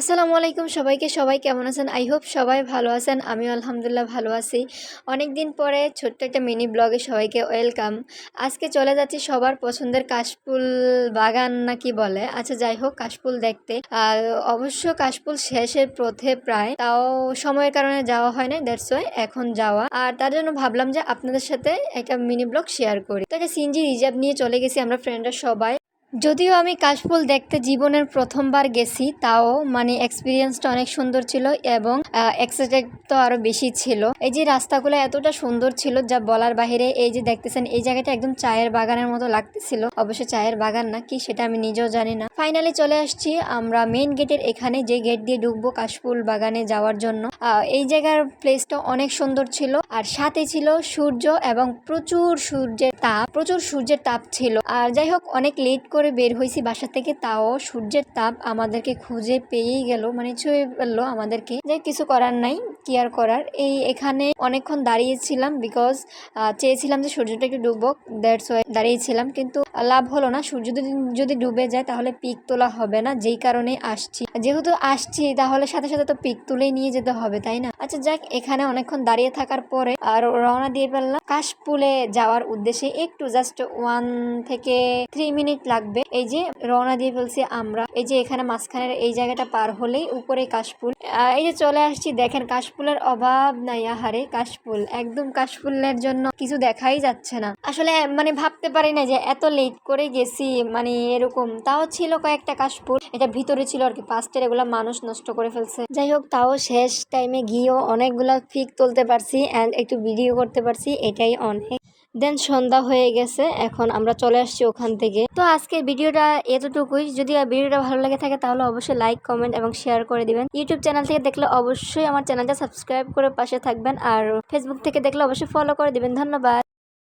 আসসালামু আলাইকুম সবাইকে। সবাই কেমন আছেন? আই হোপ সবাই ভালো আছেন। আমিও আলহামদুলিল্লাহ ভালো আছি। অনেক দিন পরে ছোট্ট একটা মিনি ব্লগে সবাইকে ওয়েলকাম আজকে চলে যাচ্ছি সবার পছন্দের কাশফুল বাগান নাকি বলে? আচ্ছা যাই হোক, কাশফুল দেখতে। আর অবশ্য কাশফুল শেষের পথে প্রায়, তাও সময়ের কারণে যাওয়া হয় না ওয়াই এখন যাওয়া। আর তার জন্য ভাবলাম যে আপনাদের সাথে একটা মিনি ব্লগ শেয়ার করি। তো একটা সিনজি রিজার্ভ নিয়ে চলে গেছি আমরা ফ্রেন্ডরা সবাই। যদিও আমি কাশফুল দেখতে জীবনের প্রথমবার গেছি, তাও মানে এক্সপিরিয়েন্সটা অনেক সুন্দর ছিল এবং এক্সাইটেড তো আরও বেশি ছিল। এই যে রাস্তাগুলো এতটা সুন্দর ছিল, যা বলার বাইরে এই যে দেখতেছেন, এই জায়গাটা একদম চায়ের বাগানের মতো লাগতেছিল। অবশ্য চায়ের বাগান না, কি সেটা আমি নিজেও জানি না। ফাইনালি চলে আসছি, আমরা মেইন গেটের এখানে যে গেট দিয়ে ঢুকবো কাশফুল বাগানে যাওয়ার জন্য। এই জায়গার প্লেসটা অনেক সুন্দর ছিল, আর সাথে ছিল সূর্য এবং প্রচুর সূর্যের তাপ, প্রচুর সূর্যের তাপ ছিল। আর যাই হোক, অনেক লেট করে বের হয়েছি বাসা থেকে, তাও সূর্যের তাপ আমাদেরকে খুঁজে পেয়েই গেল মানে ছুঁয়ে ফেলল আমাদেরকে। যে কিছু করার নাই। কি আর করার। এই এখানে অনেকক্ষণ দাঁড়িয়েছিলাম বিকজ চেয়েছিলাম যে সূর্যটা একটু ডুববো দ্যাটস ওয়াই দাঁড়িয়েছিলাম। কিন্তু লাভ হলো না, সূর্য যদি ডুবে যায় তাহলে পিক তোলা হবে না, যেই কারণে আসছি। যেহেতু আসছি, তাহলে সাথে সাথে তো পিক তুলেই নিয়ে যেতে হবে, তাই না? আচ্ছা যাক, এখানে অনেকক্ষণ দাঁড়িয়ে থাকার পরে আর রওনা দিয়ে ফেললাম। কাশপুলে যাওয়ার উদ্দেশ্যে একটু জাস্ট ওয়ান থেকে থ্রি মিনিট লাগবে। এই যে রওনা দিয়ে ফেলছি আমরা। এই যে এখানে মাঝখানের এই জায়গাটা পার হলেই উপরে কাশফুল। এই যে চলে আসছি, দেখেন কাশফুলের অভাব নাই, আহারে কাশফুল। একদম কাশফুলের জন্য কিছু দেখাই যাচ্ছে না। আসলে মানে ভাবতে পারি না যে এত লেট করে গেছি মানে এরকম। তাও ছিল কয়েকটা কাশফুল। এটা ভিতরে ছিল আর কি। পাস্টের এগুলো মানুষ নষ্ট করে ফেলছে। যাই হোক, তাও শেষ টাইমে গিয়েও অনেকগুলো ফিক তুলতে পারছি অ্যান্ড একটু ভিডিও করতে পারছি। এটাই অনেক। দেন সন্ধ্যা হয়ে গেছে, এখন আমরা চলে আসছি ওখান থেকে। তো আজকে ভিডিওটা এতটুকুই। যদি ভিডিওটা ভালো লাগে থাকে তাহলে অবশ্যই লাইক কমেন্ট এবং শেয়ার করে দিবেন। ইউটিউব চ্যানেল থেকে দেখলে অবশ্যই আমার চ্যানেলটা সাবস্ক্রাইব করে পাশে থাকবেন আর ফেসবুক থেকে দেখলে অবশ্যই ফলো করে দিবেন। ধন্যবাদ।